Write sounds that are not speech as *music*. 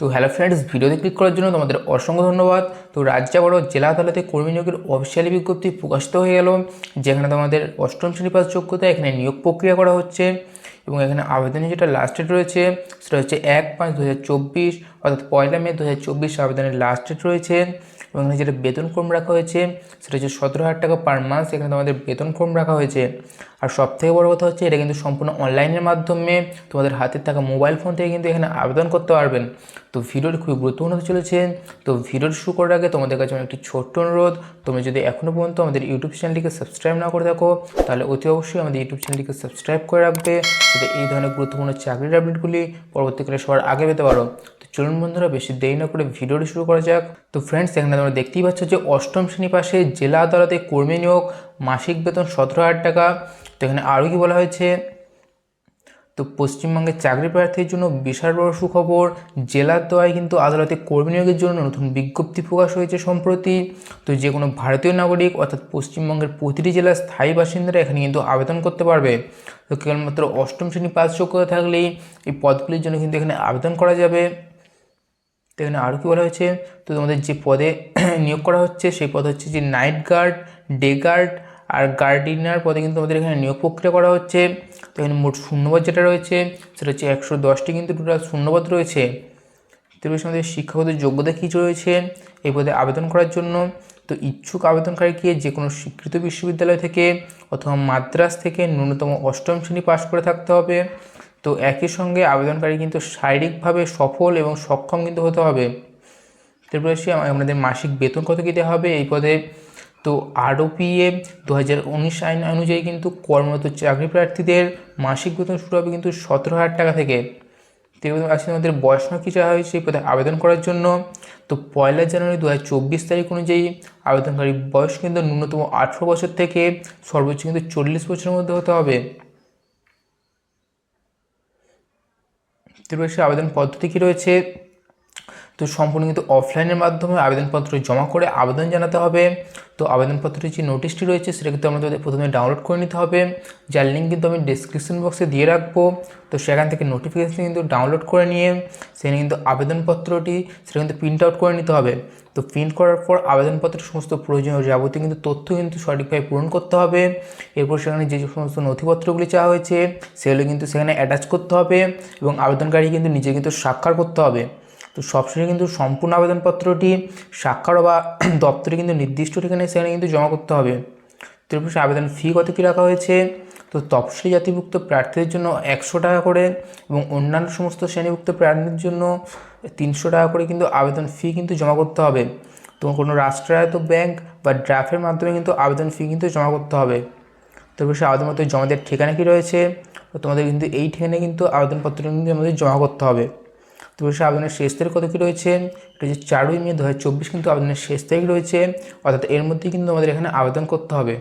তো hello friends ভিডিওতে click করার জন্য তোমাদের অসংখ্য ধন্যবাদ। তো রাজ্য বড় জেলা আদালতে কর্মী নিয়োগের অফিসিয়ালি বিজ্ঞপ্তি প্রকাশিত হয়ে গেল, যেখানে তোমাদের অষ্টম শ্রেণি পাস যোগ্যতা, এখানে নিয়োগ প্রক্রিয়া করা হচ্ছে এবং এখানে আবেদনের যেটা লাস্ট ডেট রয়েছে, সেটা হচ্ছে এক পাঁচ দু অর্থাৎ পয়লা মে দু হাজার চব্বিশ আবেদনের লাস্ট ডেট রয়েছে এবং এখানে যেটা বেতন ক্রম রাখা হয়েছে, সেটা হচ্ছে সতেরো হাজার টাকা পার মান্থ এখানে তোমাদের বেতন ক্রম রাখা হয়েছে। আর সব থেকে বড় কথা হচ্ছে, এটা কিন্তু সম্পূর্ণ অনলাইনের মাধ্যমে তোমাদের হাতে থাকা মোবাইল ফোন থেকে কিন্তু এখানে আবেদন করতে পারবেন। তো ভিডিওটি খুবই গুরুত্বপূর্ণ হতে চলেছে। তো ভিডিওটি শুরু করার আগে তোমাদের কাছে আমার একটি ছোট্ট অনুরোধ, তুমি যদি এখনও পর্যন্ত আমাদের ইউটিউব চ্যানেলটিকে সাবস্ক্রাইব না করে থাকো, তাহলে অতি অবশ্যই আমাদের ইউটিউব চ্যানেলটিকে সাবস্ক্রাইব করে রাখবে, যাতে এই ধরনের গুরুত্বপূর্ণ চাকরির আপডেটগুলি পরবর্তীকালে সবার আগে পেতে পারো। তো চলুন বন্ধুরা, বেশি দেরি না করে ভিডিওটি শুরু করা যাক। তো ফ্রেন্ডস এখানে তোমরা দেখতেই পাচ্ছ যে অষ্টম শ্রেণি পাশে জেলা আদালতে কর্মী নিয়োগ, মাসিক বেতন সতেরো হাজার টাকা। তো এখানে আরও কি বলা হয়েছে? তো পশ্চিমবঙ্গের চাকরি প্রার্থীর জন্য বিশাল বড় সুখবর জেলার দোয়ায় কিন্তু আদালতে কর্মী নিয়োগের জন্য নতুন বিজ্ঞপ্তি প্রকাশ হয়েছে সম্প্রতি। তো যে কোনো ভারতীয় নাগরিক অর্থাৎ পশ্চিমবঙ্গের প্রতিটি জেলার স্থায়ী বাসিন্দারা এখানে কিন্তু আবেদন করতে পারবে। তো কেবলমাত্র অষ্টম শ্রেণি পাস যোগ্যতা থাকলেই এই পদগুলির জন্য কিন্তু এখানে আবেদন করা যাবে। তো এখানে আরও কী বলা হয়েছে? তো তোমাদের যে পদে *clears throat* নিয়োগ করা হচ্ছে, সেই পদ হচ্ছে যে নাইট গার্ড, ডে গার্ড আর গার্ডিনার পদে কিন্তু আমাদের এখানে নিয়োগ প্রক্রিয়া করা হচ্ছে। তো এখানে মোট শূন্যপদ যেটা রয়েছে, সেটা হচ্ছে একশো দশটি কিন্তু টোটাল শূন্যপদ রয়েছে। তো বেশ আমাদের শিক্ষাগত যোগ্যতা কী রয়েছে, এই পদে আবেদন করার জন্য। তো ইচ্ছুক আবেদনকারীকে যে কোনো স্বীকৃত বিশ্ববিদ্যালয় থেকে অথবা মাদ্রাস থেকে ন্যূনতম অষ্টম শ্রেণি পাশ করে থাকতে হবে। তো একই সঙ্গে আবেদনকারী কিন্তু শারীরিকভাবে সফল এবং সক্ষম কিন্তু হতে হবে। তারপরে সে আমাদের মাসিক বেতন কত কী দেওয়া হবে এই পদে? তো আরওপিএ দু হাজার উনিশ আইন অনুযায়ী কিন্তু কর্মরত চাকরি প্রার্থীদের মাসিক বেতন শুরু হবে কিন্তু সতেরো হাজার টাকা থেকে। আসলে আমাদের বয়স কি চাওয়া হয়েছে এই পদে আবেদন করার জন্য। তো পয়লা জানুয়ারি দু হাজার চব্বিশ তারিখ অনুযায়ী আবেদনকারী বয়স কিন্তু ন্যূনতম আঠেরো বছর থেকে সর্বোচ্চ কিন্তু চল্লিশ বছরের মধ্যে হতে হবে। তারপরে আবেদন পদ্ধতি কী রয়েছে? তো সম্পূর্ণ কিন্তু অফলাইনের মাধ্যমে আবেদনপত্র জমা করে আবেদন জানাতে হবে। তো আবেদনপত্রের যে নোটিশটি রয়েছে সেটা কিন্তু আমাদের প্রথমে ডাউনলোড করে নিতে হবে। যার লিঙ্ক কিন্তু আমি ডিসক্রিপশন বক্সে দিয়ে রাখব। তো সেখান থেকে নোটিফিকেশান কিন্তু ডাউনলোড করে নিয়ে, সেখানে কিন্তু আবেদনপত্রটি, সেটা কিন্তু প্রিন্ট আউট করে নিতে হবে। তো প্রিন্ট করার পর আবেদনপত্রের সমস্ত প্রয়োজনীয় যাবতীয় কিন্তু তথ্য কিন্তু সঠিকভাবে পূরণ করতে হবে। এরপর সেখানে যে সমস্ত নথিপত্রগুলি চাওয়া হয়েছে, সেগুলো কিন্তু সেখানে অ্যাটাচ করতে হবে এবং আবেদনকারী কিন্তু নিজে কিন্তু স্বাক্ষর করতে হবে। তো সবশেষে কিন্তু সম্পূর্ণ আবেদনপত্রটি স্বাক্ষর বা *clears throat* দপ্তরে কিন্তু নির্দিষ্ট ঠিকানায় সেখানে কিন্তু জমা করতে হবে। তো আবেদন ফি কত কী রাখা হয়েছে? তো তফসিলি জাতিভুক্ত প্রার্থীদের জন্য একশো টাকা করে এবং অন্যান্য সমস্ত শ্রেণীভুক্ত প্রার্থীদের জন্য তিনশো টাকা করে কিন্তু আবেদন ফি কিন্তু জমা করতে হবে। তো কোনো রাষ্ট্রায়ত্ত ব্যাংক বা ড্রাফের মাধ্যমে কিন্তু আবেদন ফি কিন্তু জমা করতে হবে। তারপর সে আবেদনপত্রের জমা দেওয়ার ঠিকানা কী রয়েছে? তো তোমাদের কিন্তু এই ঠিকানায় কিন্তু আবেদনপত্র কিন্তু আমাদের জমা করতে হবে। সে আবেদনের শেষ তারিখ কত কী রয়েছে? এটা চারই মে দু হাজার চব্বিশ কিন্তু আবেদনের শেষ তারিখ রয়েছে। অর্থাৎ এর মধ্যেই কিন্তু আমাদের এখানে আবেদন করতে হবে।